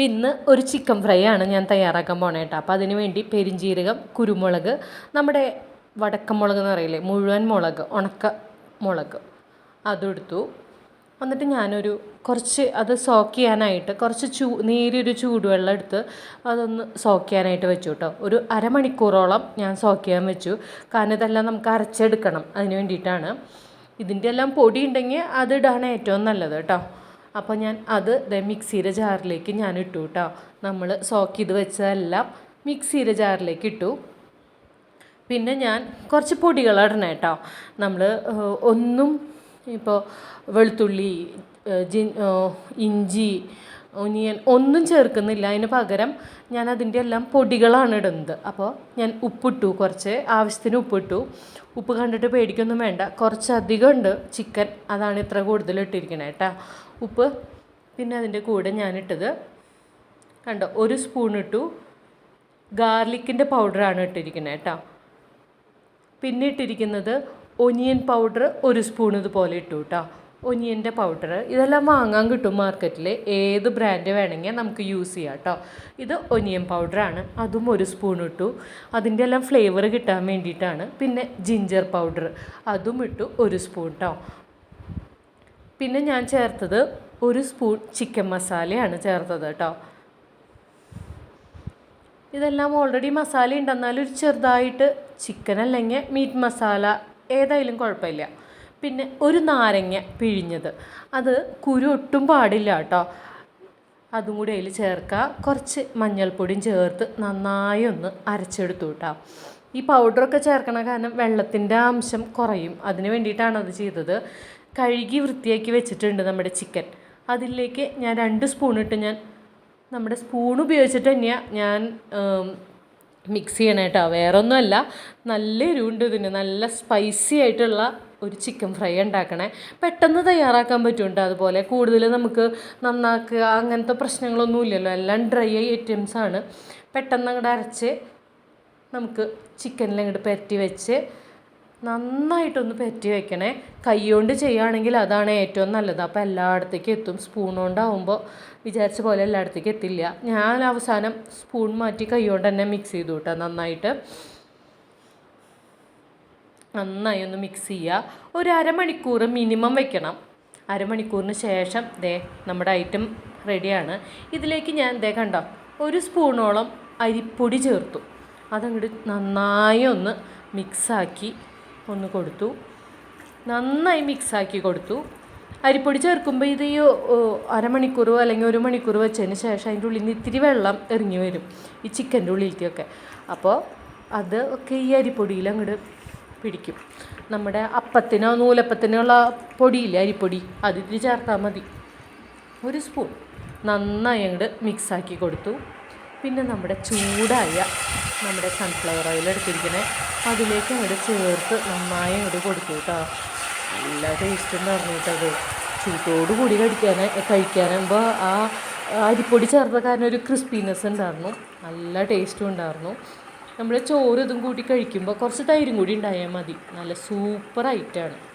അപ്പം ഇന്ന് ഒരു ചിക്കൻ ഫ്രൈ ആണ് ഞാൻ തയ്യാറാക്കാൻ പോണേ കേട്ടോ അപ്പോൾ അതിന് വേണ്ടി പെരിഞ്ജീരകം കുരുമുളക് നമ്മുടെ വടക്കം മുളക് എന്ന് പറയില്ലേ മുഴുവൻ മുളക് ഉണക്ക മുളക് അതെടുത്തു. എന്നിട്ട് ഞാനൊരു കുറച്ച് അത് സോക്ക് ചെയ്യാനായിട്ട് കുറച്ച് ചൂ നേരിയൊരു ചൂടുവെള്ളം എടുത്ത് അതൊന്ന് സോക്ക് ചെയ്യാനായിട്ട് വെച്ചു കേട്ടോ ഒരു അരമണിക്കൂറോളം ഞാൻ സോക്ക് ചെയ്യാൻ വെച്ചു. കാരണം ഇതെല്ലാം നമുക്ക് അരച്ചെടുക്കണം അതിന് വേണ്ടിയിട്ടാണ്. ഇതിന്റെ എല്ലാം പൊടി ഉണ്ടെങ്കിൽ അത് ഏറ്റവും നല്ലത് കേട്ടോ അപ്പോൾ ഞാൻ അത് മിക്സിയുടെ ജാറിലേക്ക് ഞാൻ ഇട്ടു കേട്ടോ നമ്മൾ സോക്ക് ചെയ്ത് വെച്ചതെല്ലാം മിക്സിയുടെ ജാറിലേക്ക് ഇട്ടു. പിന്നെ ഞാൻ കുറച്ച് പൊടികൾ ഇടണം കേട്ടോ നമ്മൾ ഒന്നും ഇപ്പോൾ വെളുത്തുള്ളി ഇഞ്ചി ഒനിയൻ ഒന്നും ചേർക്കുന്നില്ല. അതിന് പകരം ഞാൻ അതിന്റെ എല്ലാം പൊടികളാണ് ഇടുന്നത്. അപ്പോൾ ഞാൻ ഉപ്പിട്ടു. കുറച്ച് ആവശ്യത്തിന് ഉപ്പിട്ടു. ഉപ്പ് കണ്ടിട്ട് പേടിക്കൊന്നും വേണ്ട. കുറച്ചധികം ഉണ്ട് ചിക്കൻ. അതാണ് ഇത്ര കൂടുതൽ ഇട്ടിരിക്കണേ കേട്ടോ. ഉപ്പ് പിന്നെ അതിന്റെ കൂടെ ഞാനിട്ടത് കണ്ടോ ഒരു സ്പൂൺ ഇട്ടു. ഗാർലിക്കിന്റെ പൗഡറാണ് ഇട്ടിരിക്കുന്നത് കേട്ടോ. പിന്നെ ഇട്ടിരിക്കുന്നത് ഒനിയൻ പൗഡർ ഒരു സ്പൂൺ ഇതുപോലെ ഇട്ടു കേട്ടോ. ഒനിയന്റെ പൗഡർ ഇതെല്ലാം വാങ്ങാൻ കിട്ടും മാർക്കറ്റിൽ ഏത് ബ്രാൻഡ് വേണമെങ്കിൽ നമുക്ക് യൂസ് ചെയ്യാം കേട്ടോ ഇത് ഒനിയൻ പൗഡറാണ് അതും ഒരു സ്പൂൺ ഇട്ടു. അതിന്റെ എല്ലാം ഫ്ലേവർ കിട്ടാൻ വേണ്ടിയിട്ടാണ്. പിന്നെ ജിഞ്ചർ പൗഡർ അതും ഇട്ടു ഒരു സ്പൂൺ കേട്ടോ പിന്നെ ഞാൻ ചേർത്തത് ഒരു സ്പൂൺ ചിക്കൻ മസാലയാണ് ചേർത്തത് കേട്ടോ ഇതെല്ലാം ഓൾറെഡി മസാല ഉണ്ടെന്നാലും ഒരു ചെറുതായിട്ട് ചിക്കൻ അല്ലെങ്കിൽ മീറ്റ് മസാല ഏതായാലും കുഴപ്പമില്ല. പിന്നെ ഒരു നാരങ്ങ പിഴിഞ്ഞത്. അത് കുരു ഒട്ടും പാടില്ല കേട്ടോ അതും കൂടി അതിൽ ചേർക്കുക കുറച്ച് മഞ്ഞൾപ്പൊടിയും ചേർത്ത് നന്നായി ഒന്ന് അരച്ചെടുത്തു കേട്ടോ ഈ പൗഡറൊക്കെ ചേർക്കണ കാരണം വെള്ളത്തിന്റെ അംശം കുറയും. അതിന് വേണ്ടിയിട്ടാണ് അത് ചെയ്തത്. കഴുകി വൃത്തിയാക്കി വെച്ചിട്ടുണ്ട് നമ്മുടെ ചിക്കൻ. അതിലേക്ക് ഞാൻ രണ്ട് സ്പൂൺ ഇട്ട് ഞാൻ നമ്മുടെ സ്പൂൺ ഉപയോഗിച്ചിട്ട് തന്നെയാണ് ഞാൻ മിക്സ് ചെയ്യണേട്ടോ വേറൊന്നുമല്ല. നല്ല എരിവുണ്ട് ഇതിന്. നല്ല സ്പൈസി ആയിട്ടുള്ള ഒരു ചിക്കൻ ഫ്രൈ ഉണ്ടാക്കണേ. പെട്ടെന്ന് തയ്യാറാക്കാൻ പറ്റുന്നുണ്ട്. അതുപോലെ കൂടുതൽ നമുക്ക് നന്നാക്കുക അങ്ങനത്തെ പ്രശ്നങ്ങളൊന്നും ഇല്ലല്ലോ. എല്ലാം ഡ്രൈ ആയി ഐറ്റംസ് ആണ്. പെട്ടെന്ന് അങ്ങോട്ട് അരച്ച് നമുക്ക് ചിക്കനിൽ അങ്ങോട്ട് പരറ്റി വെച്ച് നന്നായിട്ടൊന്ന് പറ്റി വെക്കണേ. കൈകൊണ്ട് ചെയ്യുകയാണെങ്കിൽ അതാണ് ഏറ്റവും നല്ലത്. അപ്പോൾ എല്ലായിടത്തേക്കും എത്തും. സ്പൂൺ കൊണ്ടാവുമ്പോൾ വിചാരിച്ച പോലെ എല്ലായിടത്തേക്കും എത്തില്ല. ഞാൻ അവസാനം സ്പൂൺ മാറ്റി കൈകൊണ്ട് തന്നെ മിക്സ് ചെയ്തു കേട്ടോ നന്നായിട്ട്. നന്നായി ഒന്ന് മിക്സ് ചെയ്യുക. ഒരു അരമണിക്കൂർ മിനിമം വെക്കണം. അരമണിക്കൂറിന് ശേഷം ദേ നമ്മുടെ ഐറ്റം റെഡിയാണ് ഇതിലേക്ക് ഞാൻ ദേ കണ്ടോ ഒരു സ്പൂണോളം അരിപ്പൊടി ചേർത്തു. അതങ്ങോട്ട് നന്നായി ഒന്ന് മിക്സാക്കി ഒന്ന് കൊടുത്തു. നന്നായി മിക്സാക്കി കൊടുത്തു. അരിപ്പൊടി ചേർക്കുമ്പോൾ ഇത് ഈ അരമണിക്കൂറോ അല്ലെങ്കിൽ ഒരു മണിക്കൂർ വെച്ചതിന് ശേഷം അതിന്റെ ഉള്ളിൽ നിന്ന് ഇത്തിരി വെള്ളം എറിഞ്ഞു വരും. ഈ ചിക്കന്റെ ഉള്ളിലേക്കൊക്കെ അപ്പോൾ അത് ഒക്കെ ഈ അരിപ്പൊടിയിൽ അങ്ങോട്ട് പിടിക്കും. നമ്മുടെ അപ്പത്തിനോ നൂലപ്പത്തിനോ ഉള്ള പൊടിയില്ലേ അരിപ്പൊടി? അത് ഇതിൽ ചേർത്താൽ മതി. ഒരു സ്പൂൺ നന്നായി അങ്ങോട്ട് മിക്സാക്കി കൊടുത്തു. പിന്നെ നമ്മുടെ ചൂടായ നമ്മുടെ സൺഫ്ലവർ ഓയിൽ എടുത്തിരിക്കണേ അതിലേക്ക് അങ്ങോട്ട് ചേർത്ത് നന്നായി അങ്ങോട്ട് കൊടുത്തു കേട്ടോ നല്ല ടേസ്റ്റ് ഉണ്ടായിരുന്നു കേട്ടോ അത്. ചൂട്ടോട് കൂടി കഴിക്കാൻ കഴിക്കാനാകുമ്പോൾ ആ അരിപ്പൊടി ചേർത്ത കാരണം ഒരു ക്രിസ്പിനെസ് ഉണ്ടായിരുന്നു. നല്ല ടേസ്റ്റും ഉണ്ടായിരുന്നു. നമ്മൾ ചോറ് ഇതും കൂട്ടി കഴിക്കുമ്പോൾ കുറച്ച് തൈരും കൂടി ഉണ്ടായാൽ മതി. നല്ല സൂപ്പർ ഐറ്റമാണ്.